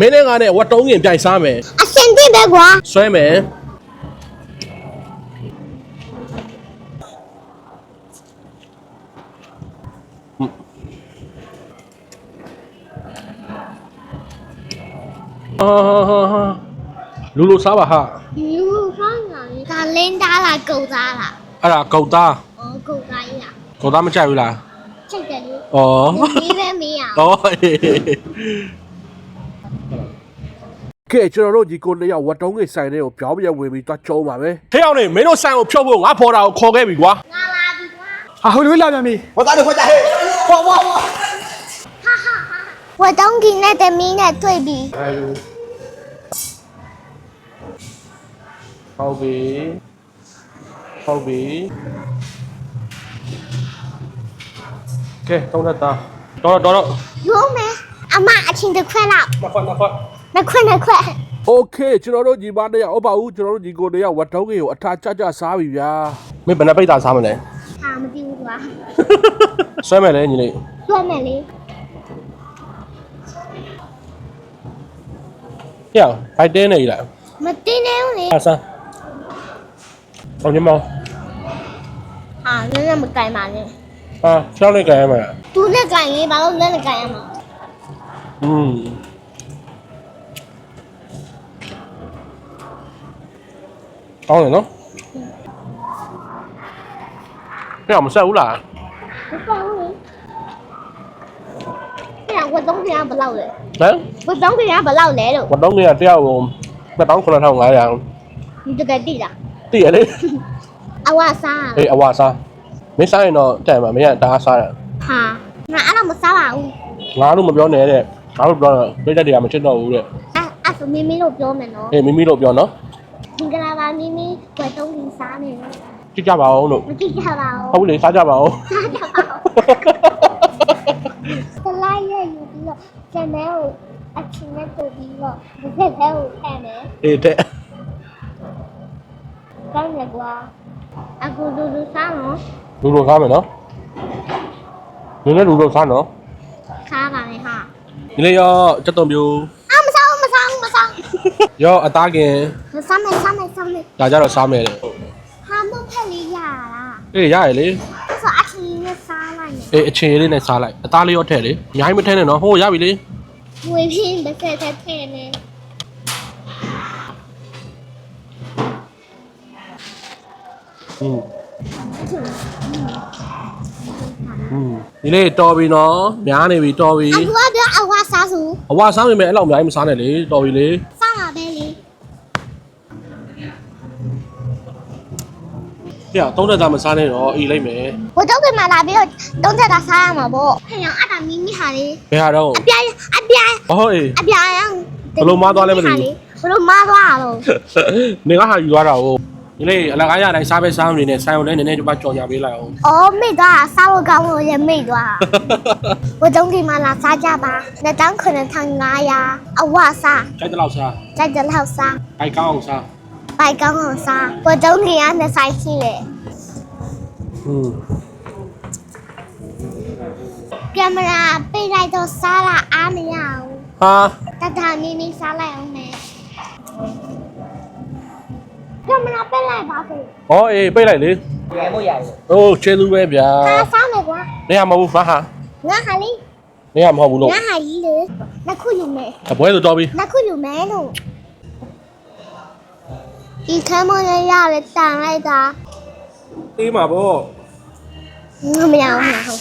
မင်းနဲ့ငါနဲ့ဝတ်တုံးရင်ပြိုင်စားမယ်အစင်တင်ပဲကွာဆွဲမယ်အာဟာဟာလူလူစားပါဟာယူဖောင်းလာဒါလင်းသားလားကုတ်သားလားအဲ့ဒါကုတ်သားအော်ကုတ်သားကြီးလားကုတ်သားမကြိုက်ဘူးလားချက်တယ်လေဩဒီပဲမင်းအောင် ဩ ကဲကျွန်တော်တို့ဒီကိုနှစ်ယောက်ဝတ်တုံးကြီးဆိုင်တဲ့ကိုပြောင်းပြန်ဝင်ပြီးသွားကျုံးပါမယ်ဟဲ့အောင်နေမင်းတို့ဆိုင်ကိုဖြုတ်ဖို့ငါဖော်တာကိုခေါ်ခဲ့ပြီကွာငါလာပြီကွာဟာဟိုလိုလာပြန်ပြီဝတ်သားတို့ခေါ်ကြဟဲ့ဝါဝါဝါဟာဟာဝတ်တုံးကြီးနဲ့တမီးနဲ့တွေ့ပြီဟုတ်ပြီဟုတ်ပြီကဲတုံးတတ်တာတော်တော်တော်ရုံးမယ်အမအချင်းတစ်ခွက်လောက်မခွက်မခွက် နှစ်ခွက်နှစ်ခွက် โอเคကျွန်တော်တို့ညီမတယောက်ဟုတ်ပါဘူးကျွန်တော်တို့ညီကိုတယောက်ဝတ်တုံးကြီးကိုအထာကြကြစားပြီဗျာမင်းဘယ်နှပိတ်တာစားမလဲ ဟာမသိဘူးကွာ ဆွဲမယ်လေညီလေး လွှတ်မယ်လေ ဟဲ့ဘိုက်တင်းနေကြီးလား မတင်းနေဘူးလေ အဆန်းဟောညီမ ဟာနည်းနည်းမကင်ပါနဲ့ ဟာချောင်းလေးကြရမှာ သူနဲ့ကင်ရင်ဘာလို့လက်နဲ့ကင်ရမှာ อืม ကောင်းတယ်နော်ဟဲ့မဆက်ဘူးလားမကောင်းဘူးအဲ့ဒါဝတ်တုံးကဘယ်လောက်လဲဟမ်ဝတ်တုံးကဘယ်လောက်လဲလို့ဝတ်တုံးကြီးကတယောက်ကို19500ဒီတကယ်တိလားတည်ရလေအဝစားအေးအဝါစားမင်းစားရင်တော့တဲ့မှာမင်းကဒါစားရဟာငါအဲ့လိုမစားပါဘူးငါတို့မပြောနဲ့တဲ့ငါတို့ပြောတော့ပြည့်တဲ့တွေကမချစ်တော့ဘူးတဲ့အဲ့အဲ့ဆိုမင်းမင်းတို့ပြောမယ်နော်အေးမိမိတို့ပြောနော်မင်္ဂ လာပါမင်းမင်းဝတ်တုံးကစားနေတယ်ကြည့်ကြပါဦးလို့မကြည့်ကြပါဘူးဟုတ်လေစားကြပါဦးစားကြပါဦးစလိုက်ရယူပြီးတော့ကျန်တဲ့ကိုအချင်းနဲ့တူပြီးတော့ဒီစက်ထဲကိုထည့်မယ်အေးတဲ့ကောင်းတယ်ကွာအခုလူလူစားနော်လူလိုစားမယ်နော်နင်းလည်းလူလိုစားနော်စားပါမယ်ဟာဒီလေးရောစက်တုံပြူအမစားဘူးမစားဘူးမစားဘူး ရောအသားခင်စားမယ်စားမယ်စားမယ်ဒါကြတော့စားမယ်လေဟာမဖက်လေးရလားအေးရရလေဆိုအချင်းလေးနဲ့စားလိုက်မယ်အေးအချင်းလေးနဲ့စားလိုက်အသားလေးရောထည့်လေအများကြီးမထည့်နဲ့နော်ဟိုရပြီလေငွေပြင်းတစ်ဆက်ထည့်ထည့်နေอืมဒီလေတော်ပြီနော်များနေပြီတော်ပြီအကွာတော့အဝါစားစုအဝါစားမိမယ်အဲ့လောက်အများကြီးမစားနဲ့လေတော်ပြီလေ ပြသုံးသက်သားမစားနဲ့တော့အေးလိုက်မယ်ဘုတော့ကမှလာပြီးတော့တုံးသက်တာစားရမှာပေါ့ဟဲ့အောင်အဲ့ဒါမီမီဟာလေဘယ်ဟာတော့အပြားအပြားဟုတ်အေးအပြားအောင်ဘယ်လိုမားသွားလဲမသိဘူးဘယ်လိုမားသွားတာလို့နေကဟာယူသွားတာကိုဒီလေးအလကားရတိုင်းစားပဲစားမနေနဲ့ဆိုင်ုံလည်းနည်းနည်းဒီမှာကြော်ညာပေးလိုက်အောင်အော်မိသွားတာစားလို့ကောင်းလို့ရမိသွားဘုတော့ကမှလာစားကြပါ2900အဝစားကြိုက်တဲ့လောက်စားကြိုက်တဲ့လောက်စားဘိုက်ကောင်းအောင်စား ပိုက်ကောင်းအောင်စားပေါ်တုံးနေရနှစ်ဆိုင်ရှိတယ်อืมကင်မရာပေးလိုက်တော့စားလာအားမရဘူးဟာတတနီနီစားလိုက်အောင်မယ်ကင်မရာပေးလိုက်ပါဘူးဟောအေးပိတ်လိုက်လေရဲမို့ရတယ်ဟိုချေသူပဲဗျာဟာစားမယ်ကွာနေရမဟုတ်ဘူးဟာဟာငါဟာလေးနေရမဟုတ်ဘူးလို့ငါဟာကြီးလေနှစ်ခုယူမယ်အပွဲဆိုတော်ပြီနှစ်ခုယူမယ်လို့ ဒီခမ်းမလေးရလဲတန်လိုက်တာသေးမှာပေါ့မရအောင်မရအောင်